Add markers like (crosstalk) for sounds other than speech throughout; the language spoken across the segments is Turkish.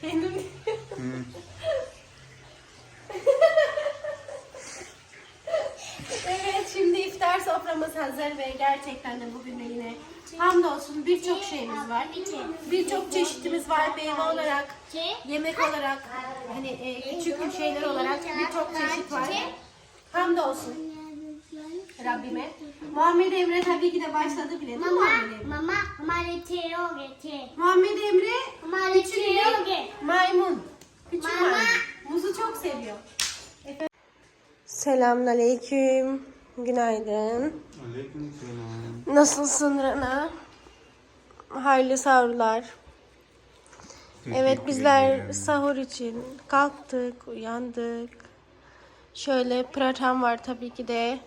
Kendim. Evet şimdi iftar soframız hazır ve gerçekten de bugün de yine hamdolsun birçok şeyimiz var. Birçok çeşitimiz var meyve olarak, yemek olarak, hani e, küçük şeyler olarak birçok çeşit var. Hamdolsun Rabbime. Muhammed Emre tabii ki de başladı bile. Mama, mama, mama, mama, mama, mama, mama, mama, mama, mama, mama, mama, Selamünaleyküm. Günaydın. Aleykümselam. Nasılsın Rana? Hayırlı sahurlar. Evet bizler sahur için kalktık, uyandık. Şöyle pratam var tabii ki de.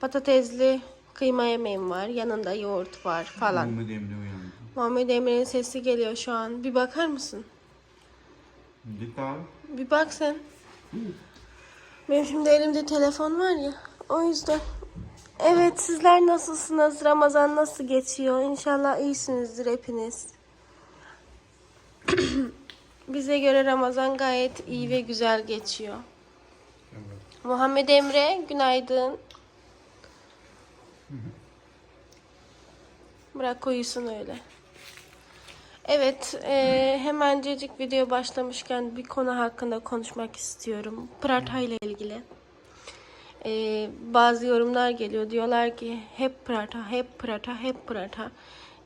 Patatesli kıyma yemeğim var. Yanında yoğurt var falan. Muhammed Emre uyandı. Muhammed Emre'nin sesi geliyor şu an. Bir bakar mısın? Git al. Bir bak sen. Benim şimdi elimde telefon var ya. O yüzden. Evet sizler nasılsınız? Ramazan nasıl geçiyor? İnşallah iyisinizdir hepiniz. (clears throat) Bize göre Ramazan gayet iyi ve güzel geçiyor. Evet. Muhammed Emre günaydın. Bırak uyusun öyle. Evet, e, hemencecik video başlamışken bir konu hakkında konuşmak istiyorum. Pratha ile ilgili. E, bazı yorumlar geliyor. Diyorlar ki hep pratha, hep pratha, hep pratha.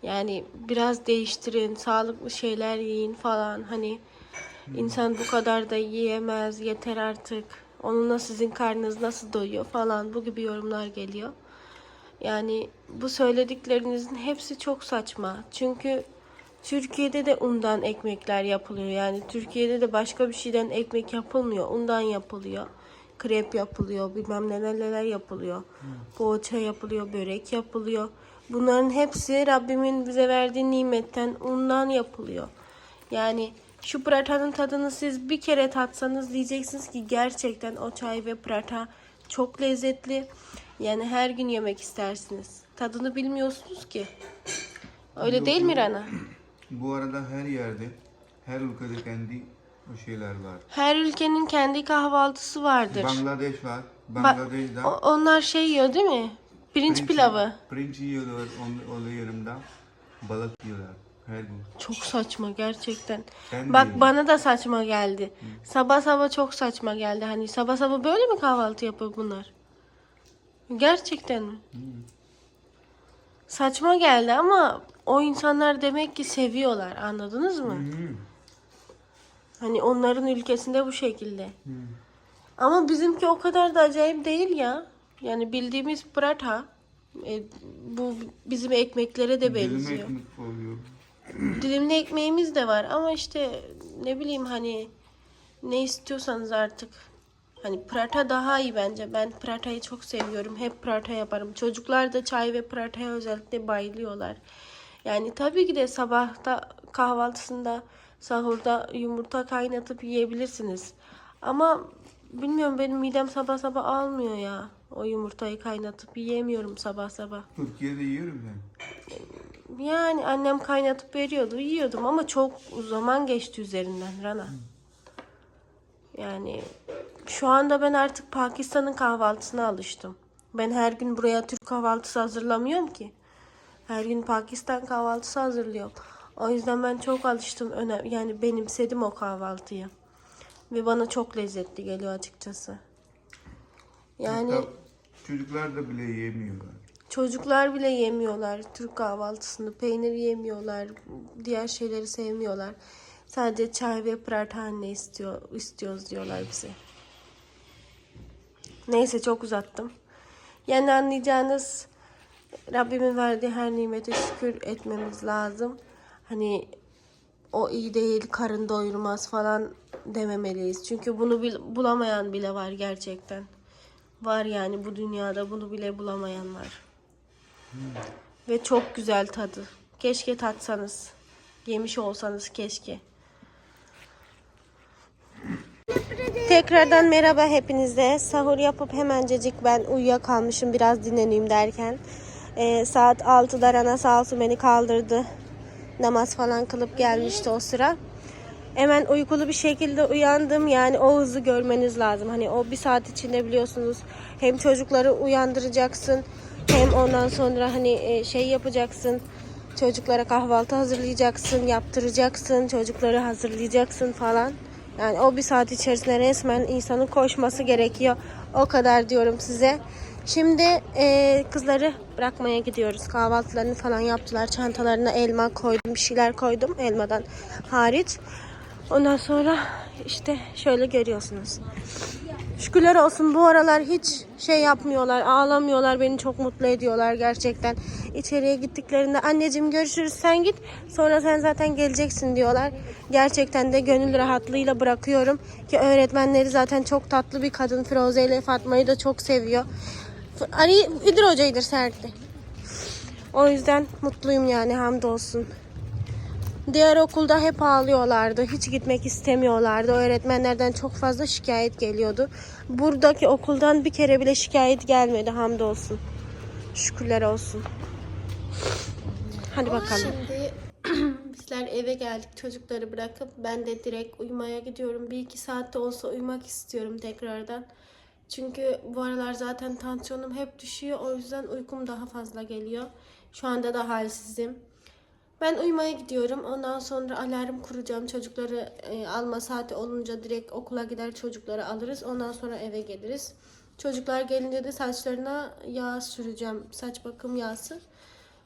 Yani biraz değiştirin, sağlıklı şeyler yiyin falan. Hani insan bu kadar da yiyemez, yeter artık. Onunla sizin karnınız nasıl doyuyor falan. Bu gibi yorumlar geliyor. Yani bu söylediklerinizin hepsi çok saçma. Çünkü Türkiye'de de undan ekmekler yapılıyor. Yani Türkiye'de de başka bir şeyden ekmek yapılmıyor. Undan yapılıyor. Krep yapılıyor. Bilmem neler neler yapılıyor. Poğaça yapılıyor. Börek yapılıyor. Bunların hepsi Rabbimin bize verdiği nimetten undan yapılıyor. Yani şu pratanın tadını siz bir kere tatsanız diyeceksiniz ki gerçekten o çay ve prata çok lezzetli. Yani her gün yemek istersiniz. Tadını bilmiyorsunuz ki. Öyle değil mi. Rana? (clears throat) Bu arada her yerde, her ülkede kendi o şeyler var. Her ülkenin kendi kahvaltısı vardır. Bangladeş var. Ba- Bangladeş'te o- onlar şey yiyor değil mi? Pirinç pilavı. Pirinç yiyorlar on, onun yanında. Balık yiyorlar her gün. Çok saçma gerçekten. Ben Bak de- bana da saçma geldi. Sabah sabah çok saçma geldi. Hani sabah sabah böyle mi kahvaltı yapıyor bunlar? Gerçekten mi? Saçma geldi ama o insanlar demek ki seviyorlar. Anladınız mı? Hmm. Hani onların ülkesinde bu şekilde. Ama bizimki o kadar da acayip değil ya. Yani bildiğimiz pratha e, bu bizim ekmeklere de benziyor. ekmek oluyor. Dilimli ekmeğimiz de var ama işte ne bileyim hani ne istiyorsanız artık. Hani prata daha iyi bence. Ben pratayı çok seviyorum. Hep prata yaparım. Çocuklar da çay ve prataya özellikle bayılıyorlar. Yani tabii ki de sabahta kahvaltısında sahurda yumurta kaynatıp yiyebilirsiniz. Ama bilmiyorum benim midem sabah sabah almıyor ya. O yumurtayı kaynatıp yiyemiyorum sabah sabah. Türkiye'de yiyorum ben. Yani annem kaynatıp veriyordu, yiyordum ama çok zaman geçti üzerinden Rana. Yani şu anda ben artık Pakistan'ın kahvaltısına alıştım. Ben her gün buraya Türk kahvaltısı hazırlamıyorum ki. Her gün Pakistan kahvaltısı hazırlıyorum. O yüzden ben çok alıştım. Önem yani benimsedim o kahvaltıyı. Ve bana çok lezzetli geliyor açıkçası. Yani Hatta çocuklar da bile yemiyorlar. Çocuklar bile yemiyorlar Türk kahvaltısını. Peynir yemiyorlar. Diğer şeyleri sevmiyorlar. Sadece çay ve pratane istiyor, istiyoruz diyorlar bize. Neyse çok uzattım. Yani anlayacağınız Rabbimin verdiği her nimete şükür etmemiz lazım. Hani o iyi değil, karın doyurmaz falan dememeliyiz. Çünkü bunu bulamayan bile var gerçekten. Var yani bu dünyada bunu bile bulamayan var. Ve çok güzel tadı. Keşke tatsanız. Yemiş olsanız keşke. Tekrardan merhaba hepinize. Sahur yapıp hemencecik ben uyuyakalmışım biraz dinleneyim derken. Ee, saat 6'da Rana sağ olsun beni kaldırdı. Namaz falan kılıp gelmişti o sıra. Hemen uykulu bir şekilde uyandım. Yani o hızı görmeniz lazım. Hani o bir saat içinde biliyorsunuz hem çocukları uyandıracaksın hem ondan sonra hani e, şey yapacaksın. Çocuklara kahvaltı hazırlayacaksın, yaptıracaksın, çocukları hazırlayacaksın falan. Yani o bir saat içerisinde resmen insanın koşması gerekiyor. O kadar diyorum size. Şimdi e, kızları bırakmaya gidiyoruz. Kahvaltılarını falan yaptılar. Çantalarına elma koydum, bir şeyler koydum elmadan hariç. Ondan sonra işte şöyle görüyorsunuz. Şükürler olsun bu aralar hiç şey yapmıyorlar, ağlamıyorlar. Beni çok mutlu ediyorlar gerçekten. İçeriye gittiklerinde anneciğim görüşürüz sen git. Sonra sen zaten geleceksin diyorlar. Gerçekten de gönül rahatlığıyla bırakıyorum. Ki öğretmenleri zaten çok tatlı bir kadın. Firuze ile Fatma'yı da çok seviyor. Ali İdir Hoca'ydır serdi. O yüzden mutluyum yani hamdolsun. Diğer okulda hep ağlıyorlardı. Hiç gitmek istemiyorlardı. Öğretmenlerden çok fazla şikayet geliyordu. Buradaki okuldan bir kere bile şikayet gelmedi hamdolsun. Şükürler olsun. Hadi bakalım. Şimdi (clears throat) bizler eve geldik çocukları bırakıp ben de direkt uyumaya gidiyorum. Bir iki saatte olsa uyumak istiyorum tekrardan. Çünkü bu aralar zaten tansiyonum hep düşüyor. O yüzden uykum daha fazla geliyor. Şu anda da halsizim. Ben uyumaya gidiyorum. Ondan sonra alarm kuracağım. Çocukları e, alma saati olunca direkt okula gider çocukları alırız. Ondan sonra eve geliriz. Çocuklar gelince de saçlarına yağ süreceğim. Saç bakım yağısı.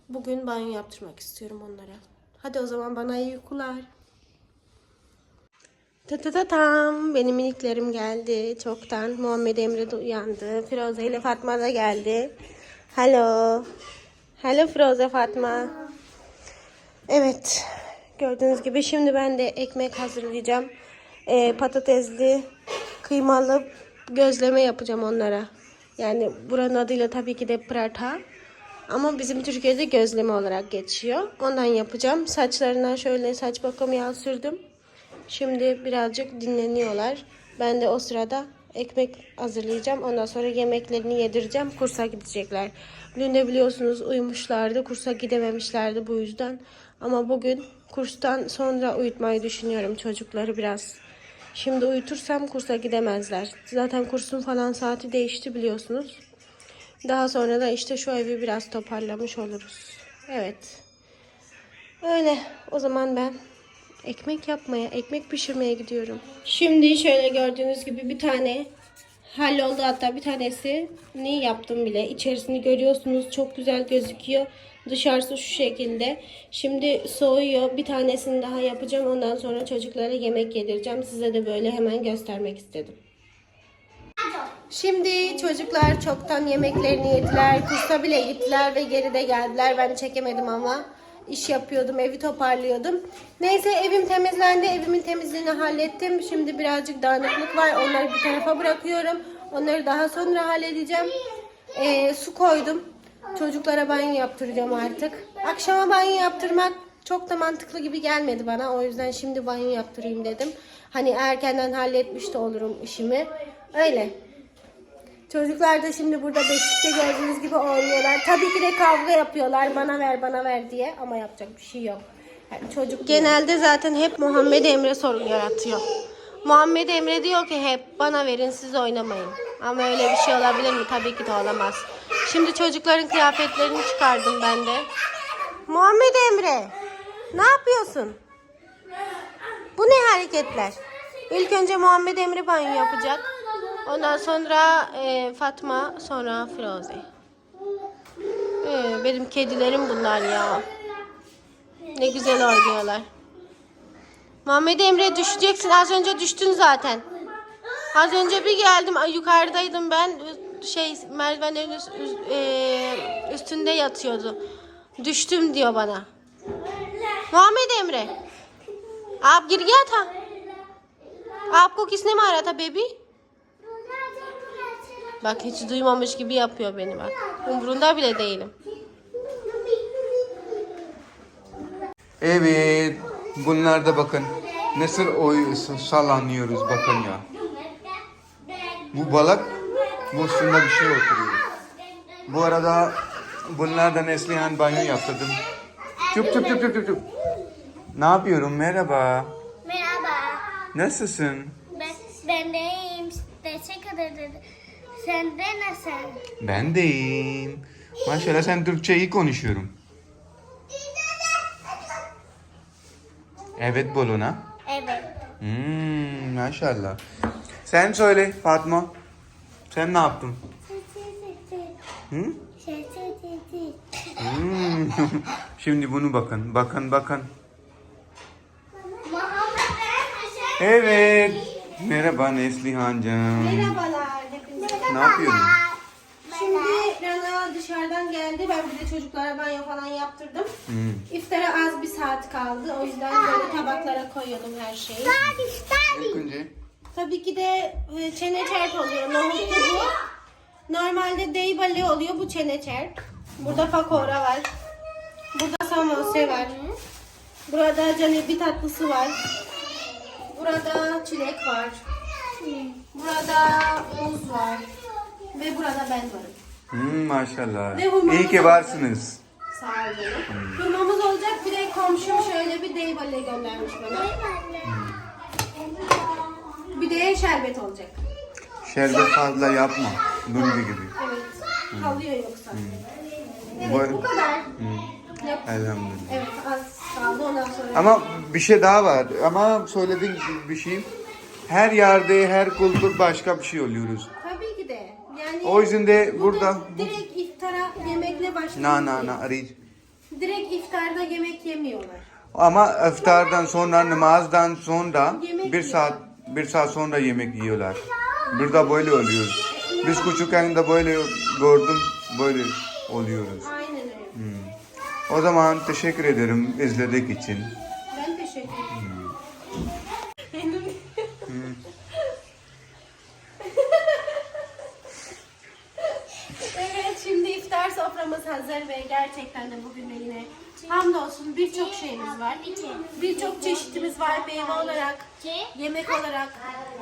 Bugün banyo yaptırmak istiyorum onlara. Hadi o zaman bana iyi uykular. Ta ta ta tam. Benim miniklerim geldi çoktan. Muhammed Emre de uyandı. Firuze ile Fatma da geldi. Hello. Hello Firuze Fatma. Evet. Gördüğünüz gibi şimdi ben de ekmek hazırlayacağım. Ee, patatesli, kıymalı gözleme yapacağım onlara. Yani buranın adıyla tabii ki de prata. Ama bizim Türkiye'de gözleme olarak geçiyor. Ondan yapacağım. Saçlarına şöyle saç bakım yağı sürdüm. Şimdi birazcık dinleniyorlar. Ben de o sırada ekmek hazırlayacağım. Ondan sonra yemeklerini yedireceğim. Kursa gidecekler. Dün de biliyorsunuz uyumuşlardı. Kursa gidememişlerdi bu yüzden. Ama bugün kurstan sonra uyutmayı düşünüyorum çocukları biraz. Şimdi uyutursam kursa gidemezler. Zaten kursun falan saati değişti biliyorsunuz. Daha sonra da işte şu evi biraz toparlamış oluruz. Evet. Öyle. O zaman ben ekmek yapmaya, ekmek pişirmeye gidiyorum. Şimdi şöyle gördüğünüz gibi bir tane halloldu hatta bir tanesi ne yaptım bile. İçerisini görüyorsunuz çok güzel gözüküyor. Dışarısı şu şekilde. Şimdi soğuyor. Bir tanesini daha yapacağım. Ondan sonra çocuklara yemek yedireceğim. Size de böyle hemen göstermek istedim. Şimdi çocuklar çoktan yemeklerini yediler. Kursa bile gittiler ve geri de geldiler. Ben çekemedim ama iş yapıyordum, evi toparlıyordum. Neyse evim temizlendi. Evimin temizliğini hallettim. Şimdi birazcık dağınıklık var. Onları bir tarafa bırakıyorum. Onları daha sonra halledeceğim. Ee, su koydum. Çocuklara banyo yaptıracağım artık. Akşama banyo yaptırmak çok da mantıklı gibi gelmedi bana. O yüzden şimdi banyo yaptırayım dedim. Hani erkenden halletmiş de olurum işimi. Öyle. Çocuklar da şimdi burada beşikte gördüğünüz gibi oynuyorlar. Tabii ki de kavga yapıyorlar bana ver bana ver diye ama yapacak bir şey yok. Yani çocuk genelde zaten hep Muhammed Emre sorun yaratıyor. Muhammed Emre diyor ki hep bana verin siz oynamayın. Ama öyle bir şey olabilir mi? Tabii ki de olamaz. Şimdi çocukların kıyafetlerini çıkardım ben de. Muhammed Emre ne yapıyorsun? Bu ne hareketler? İlk önce Muhammed Emre banyo yapacak. Ondan sonra e, Fatma, sonra Firuze. Ee, benim kedilerim bunlar ya. Ne güzel oynuyorlar. Muhammed Emre düşeceksin. Az önce düştün zaten. Az önce bir geldim. ay, Yukarıdaydım ben. Şey merdivenlerin üst- üst- e, üstünde yatıyordu. Düştüm diyor bana. Muhammed Emre. आप गिर गया था आपको किसने मारा था baby Bak hiç duymamış gibi yapıyor beni bak. Umurunda bile değilim. Evet. Bunlar da bakın. Nasıl oy sallanıyoruz bakın ya. Bu balık bu üstünde bir şey oturuyor. Bu arada bunlardan Neslihan banyo yaptırdım. Çup çup çup çup çup çup. Ne yapıyorum? Merhaba. Merhaba. Nasılsın? Ben, ben de iyiyim. Teşekkür ederim. Sen de nasıl? Ben de iyiyim. Maşallah sen Türkçe iyi konuşuyorum. Evet Boluna. Evet. Hmm, maşallah. Sen söyle Fatma. Sen ne yaptın? Hı? Hmm. (laughs) Şimdi bunu bakın. Bakın bakın. Evet. Merhaba Neslihan'cığım. Merhabalar. Ne yapıyordun? Şimdi Rana dışarıdan geldi. Ben bir de çocuklara banyo falan yaptırdım. Hmm. İftara az bir saat kaldı. O yüzden böyle tabaklara koyuyordum her şeyi. Önce Tabii ki de e, çene çerp oluyor. Nohutlu bu. Normalde deybali oluyor. Bu çene çerp. Burada fakora var. Burada samose var. Burada canebi tatlısı var. Burada çilek var. Burada muz var. Ve burada ben varım. Hmm, maşallah. Ve İyi ki varsınız. Sağ olun. Hurmamız olacak. Bir de komşum şöyle bir deybali göndermiş bana. Bir de şerbet olacak. Şerbet fazla yapma. Durdu gibi. Evet. Kalıyor yoksa. Evet Bu- bu kadar. Yap. Elhamdülillah. Evet az kaldı ondan sonra. Ama bir şey daha var. Ama söylediğin bir şey. Her yerde, her kültür başka bir şey oluyoruz. Tabii ki de. Yani O yüzden de burada... direkt iftara yemekle başlıyor. Na na na arayız. Direkt iftarda yemek yemiyorlar. Ama iftardan sonra, namazdan sonra Yemek bir yiyor. saat bir saat sonra yemek yiyorlar. Burada böyle oluyor. Biz küçükken de böyle gördüm, böyle oluyoruz. Aynen öyle. O zaman teşekkür ederim izledik için. gerçekten de bugün yine hamdolsun birçok şeyimiz var. Birçok çeşitimiz var meyve olarak, yemek olarak,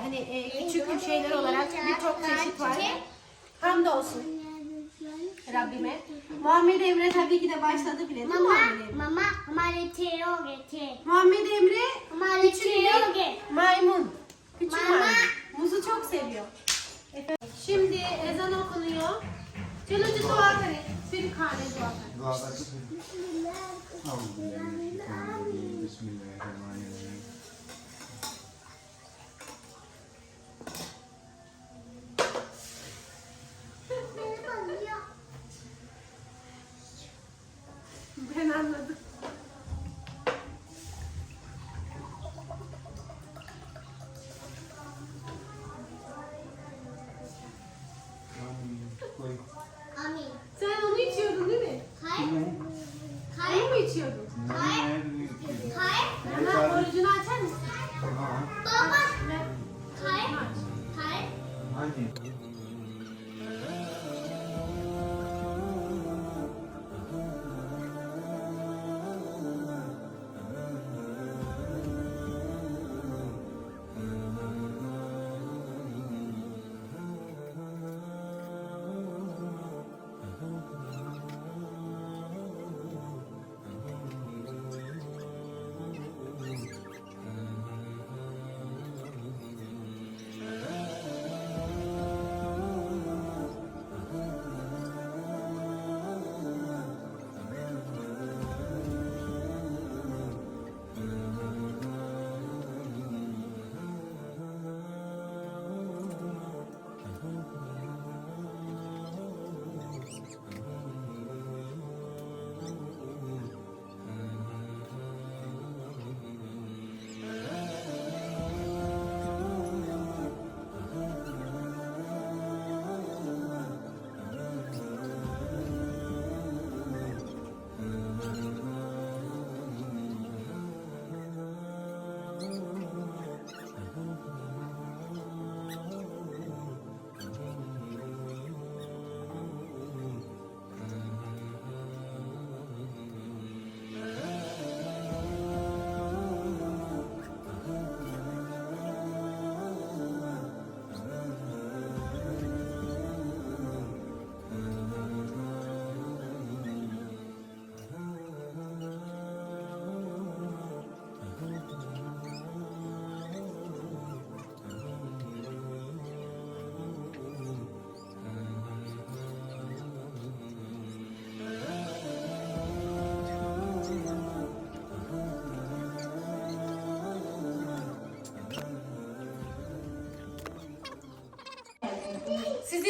hani e, küçük şeyler olarak birçok çeşit var. Hamdolsun Rabbime. Muhammed Emre tabii ki de başladı bile değil mi Muhammed Emre? Mama, mare. Muhammed Emre mare teoge. maymun. Küçük Mama. maymun. Muzu çok seviyor. Şimdi ezan okunuyor. Çılıcı dua. Senin karnın dualar. Bismillahirrahmanirrahim.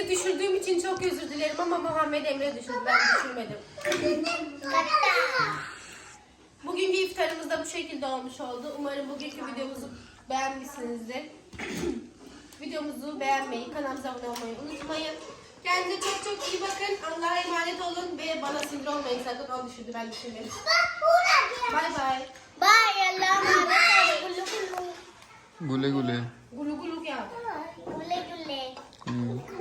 sizi düşürdüğüm için çok özür dilerim ama Muhammed Emre düşürdü. Ben düşürmedim. Bugünkü iftarımız da bu şekilde olmuş oldu. Umarım bugünkü videomuzu beğenmişsinizdir. (clears throat) Videomuzu beğenmeyi, kanalımıza abone olmayı unutmayın. Kendinize çok çok iyi bakın. Allah'a emanet olun ve bana sinir olmayın. Sakın o düşündü ben düşünürüm. Bay bay. Bay Allah'a emanet olun. Gule gule. Gulu gulu ya. Gule gule. Hmm.